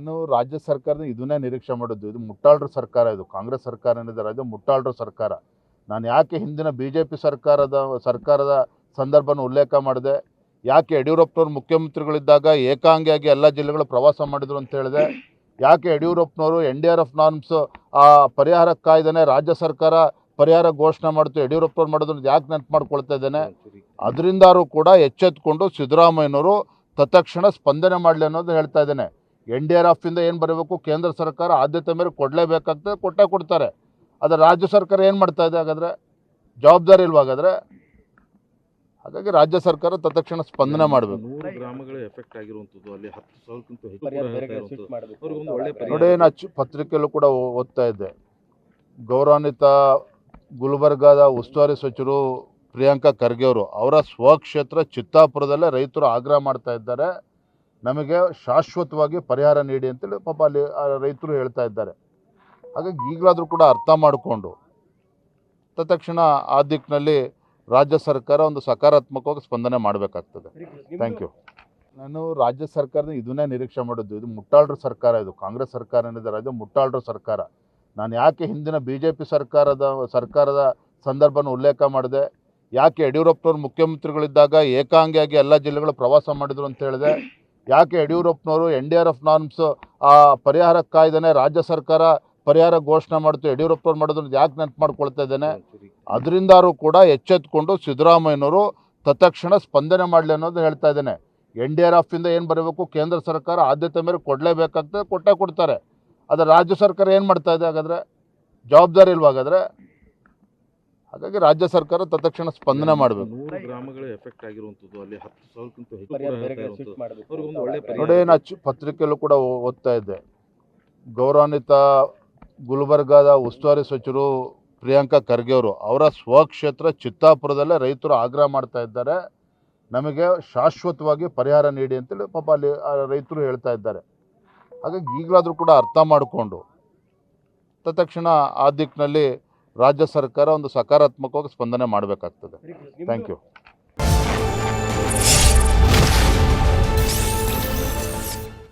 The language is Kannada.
ನಾನು ರಾಜ್ಯ ಸರ್ಕಾರದ ಇದನ್ನೇ ನಿರೀಕ್ಷೆ ಮಾಡಿದ್ದು. ಇದು ಮುಟ್ಟಾಳ್ರ ಸರ್ಕಾರ ಇದು. ಕಾಂಗ್ರೆಸ್ ಸರ್ಕಾರ ಏನಿದೆ ಇದು ಮುಟ್ಟಾಳ್ರ ಸರ್ಕಾರ. ನಾನು ಯಾಕೆ ಹಿಂದಿನ ಬಿ ಜೆ ಪಿ ಸರ್ಕಾರದ ಸರ್ಕಾರದ ಸಂದರ್ಭನ ಉಲ್ಲೇಖ ಮಾಡಿದೆ? ಯಾಕೆ ಯಡಿಯೂರಪ್ಪನವ್ರು ಮುಖ್ಯಮಂತ್ರಿಗಳಿದ್ದಾಗ ಏಕಾಂಗಿಯಾಗಿ ಎಲ್ಲ ಜಿಲ್ಲೆಗಳು ಪ್ರವಾಸ ಮಾಡಿದ್ರು ಅಂತ ಹೇಳಿದೆ? ಯಾಕೆ ಯಡಿಯೂರಪ್ಪನವರು N D R F norms, ಆ ಪರಿಹಾರ ಕಾಯ್ದೆನೇ ರಾಜ್ಯ ಸರ್ಕಾರ ಪರಿಹಾರ ಘೋಷಣೆ ಮಾಡ್ತು, ಯಡಿಯೂರಪ್ಪನವ್ರು ಮಾಡೋದನ್ನ ಯಾಕೆ ನೆನಪು ಮಾಡ್ಕೊಳ್ತಾ ಇದ್ದೇನೆ? ಅದರಿಂದಾರು ಕೂಡ ಎಚ್ಚೆತ್ಕೊಂಡು ಸಿದ್ದರಾಮಯ್ಯನವರು ತತ್ಕ್ಷಣ ಸ್ಪಂದನೆ ಮಾಡಲಿ ಅನ್ನೋದು ಹೇಳ್ತಾ ಇದ್ದೇನೆ. ಎನ್ ಡಿ ಆರ್ ಎಫ್ ಇಂದ ಏನು ಬರಬೇಕು? ಕೇಂದ್ರ ಸರ್ಕಾರ ಆದ್ಯತೆ ಮೇಲೆ ಕೊಡಲೇಬೇಕಾಗ್ತದೆ ಕೊಟ್ಟೇ ಕೊಡ್ತಾರೆ. ಆದರೆ ರಾಜ್ಯ ಸರ್ಕಾರ ಏನು ಮಾಡ್ತಾ ಇದೆ ಹಾಗಾದರೆ? ಜವಾಬ್ದಾರಿ ಇಲ್ವ ಹಾಗಾದರೆ ಹಾಗಾಗಿ ರಾಜ್ಯ ಸರ್ಕಾರ ತತ್ಕ್ಷಣ ಸ್ಪಂದನೆ ಮಾಡಬೇಕು. ನೋಡಿ ನಾನು ಪತ್ರಿಕೆಯಲ್ಲೂ ಕೂಡ ಓದ್ತಾ ಇದ್ದೆ. ಗೌರವಾನ್ವಿತ ಗುಲ್ಬರ್ಗಾದ ಉಸ್ತುವಾರಿ ಸಚಿವರು ಪ್ರಿಯಾಂಕಾ ಖರ್ಗೆ ಅವರು ಅವರ ಸ್ವಕ್ಷೇತ್ರ ಚಿತ್ತಾಪುರದಲ್ಲೇ ರೈತರು ಆಗ್ರಹ ಮಾಡ್ತಾ ಇದ್ದಾರೆ. ನಮಗೆ ಶಾಶ್ವತವಾಗಿ ಪರಿಹಾರ ನೀಡಿ ಅಂತೇಳಿ ಪಾಪ ಅಲ್ಲಿ ರೈತರು ಹೇಳ್ತಾ ಇದ್ದಾರೆ. ಹಾಗಾಗಿ ಈಗಲಾದರೂ ಕೂಡ ಅರ್ಥ ಮಾಡಿಕೊಂಡು ತತ್ಕ್ಷಣ ಆ ದಿಕ್ಕಿನಲ್ಲಿ ರಾಜ್ಯ ಸರ್ಕಾರ ಒಂದು ಸಕಾರಾತ್ಮಕವಾಗಿ ಸ್ಪಂದನೆ ಮಾಡಬೇಕಾಗ್ತದೆ. ಥ್ಯಾಂಕ್ ಯು ನಾನು ರಾಜ್ಯ ಸರ್ಕಾರದ ಇದನ್ನೇ ನಿರೀಕ್ಷೆ ಮಾಡಿದ್ದು ಇದು ಮುಟ್ಟಾಳ್ರ ಸರ್ಕಾರ ಇದು ಕಾಂಗ್ರೆಸ್ ಸರ್ಕಾರ ಏನಿದೆ ರಾಜ್ಯ ಮುಟ್ಟಾಳ್ರ ಸರ್ಕಾರ. ನಾನು ಯಾಕೆ ಹಿಂದಿನ ಬಿ ಜೆ ಪಿ ಸರ್ಕಾರದ ಸರ್ಕಾರದ ಸಂದರ್ಭನ ಉಲ್ಲೇಖ ಮಾಡಿದೆ ಯಾಕೆ ಯಡಿಯೂರಪ್ಪನವ್ರು ಮುಖ್ಯಮಂತ್ರಿಗಳಿದ್ದಾಗ ಏಕಾಂಗಿಯಾಗಿ ಎಲ್ಲ ಜಿಲ್ಲೆಗಳು ಪ್ರವಾಸ ಮಾಡಿದ್ರು ಅಂತ ಹೇಳಿದೆ ಯಾಕೆ ಯಡಿಯೂರಪ್ಪನವರು N D R F norms ಪರಿಹಾರ ಕಾಯ್ದೆನೆ ರಾಜ್ಯ ಸರ್ಕಾರ ಪರಿಹಾರ ಘೋಷಣೆ ಮಾಡ್ತು, ಯಡಿಯೂರಪ್ಪನವ್ರು ಮಾಡೋದನ್ನ ಯಾಕೆ ನೆನಪು ಮಾಡ್ಕೊಳ್ತಾ ಇದ್ದೇನೆ? ಅದರಿಂದಾರು ಕೂಡ ಎಚ್ಚೆತ್ಕೊಂಡು ಸಿದ್ದರಾಮಯ್ಯನವರು ತತ್ಕ್ಷಣ ಸ್ಪಂದನೆ ಮಾಡಲಿ ಅನ್ನೋದು ಹೇಳ್ತಾ ಇದ್ದೇನೆ. ಎನ್ ಡಿ ಆರ್ ಎಫ್ ಇಂದ ಏನು ಬರಬೇಕು? ಕೇಂದ್ರ ಸರ್ಕಾರ ಆದ್ಯತೆ ಮೇಲೆ ಕೊಡಲೇಬೇಕಾಗ್ತದೆ ಕೊಟ್ಟೇ ಕೊಡ್ತಾರೆ. ಆದರೆ ರಾಜ್ಯ ಸರ್ಕಾರ ಏನು ಮಾಡ್ತಾ ಇದೆ ಹಾಗಾದರೆ? ಜವಾಬ್ದಾರಿ ಇಲ್ವಾ ಹಾಗಾದರೆ? ಹಾಗಾಗಿ ರಾಜ್ಯ ಸರ್ಕಾರ ತತ್ಕ್ಷಣ ಸ್ಪಂದನೆ ಮಾಡಬೇಕು. ನೂರು ಗ್ರಾಮಗಳ ಎಫೆಕ್ಟ್ ಆಗಿರುವಂಥದ್ದು ಅಲ್ಲಿ ಹತ್ತು ಸಾವಿರಕ್ಕಿಂತ ಹೆಚ್ಚು ಪರಿಹಾರ ಕೂಡ ಬೇರೆ ಹೇಳ್ತಾ ಕಡೆ ಶಿಫ್ಟ್ ಮಾಡಬೇಕು ಅವ್ರಿಗೊಂದು ಒಳ್ಳೆ ಪರಿಹಾರ. ನೋಡಿ ನಾ ಚು- ಪತ್ರಿಕೆಯಲ್ಲೂ ಕೂಡ ಓ- ಓದ್ತಾ ಇದ್ದೆ. ಗೌರವಾನ್ವಿತ ಗುಲ್ಬರ್ಗಾದ ಉಸ್ತುವಾರಿ ಸಚಿವರು ಪ್ರಿಯಾಂಕಾ ಖರ್ಗೆ ಅವರು ಅವರ ಸ್ವಕ್ಷೇತ್ರ ಚಿತ್ತಾಪುರದಲ್ಲೇ ರೈತರು ಆಗ್ರಹ ಮಾಡ್ತಾ ಇದ್ದಾರೆ. ನಮಗೆ ಶಾಶ್ವತವಾಗಿ ಪರಿಹಾರ ನೀಡಿ ಅಂತೇಳಿ ಪಾಪ ಅಲ್ಲಿ ಆ ರೈತರು ಹೇಳ್ತಾ ಇದ್ದಾರೆ. ಹಾಗಾಗಿ ಈಗಲಾದರೂ ಕೂಡ ಅರ್ಥ ಮಾಡಿಕೊಂಡು ತತ್ಕ್ಷಣ ಆ ದಿಕ್ಕಿನಲ್ಲಿ ರಾಜ್ಯ ಸರ್ಕಾರ ಒಂದು ಸಕಾರಾತ್ಮಕವಾಗಿ ಸ್ಪಂದನೆ ಮಾಡಬೇಕಾಗ್ತದೆ. Thank you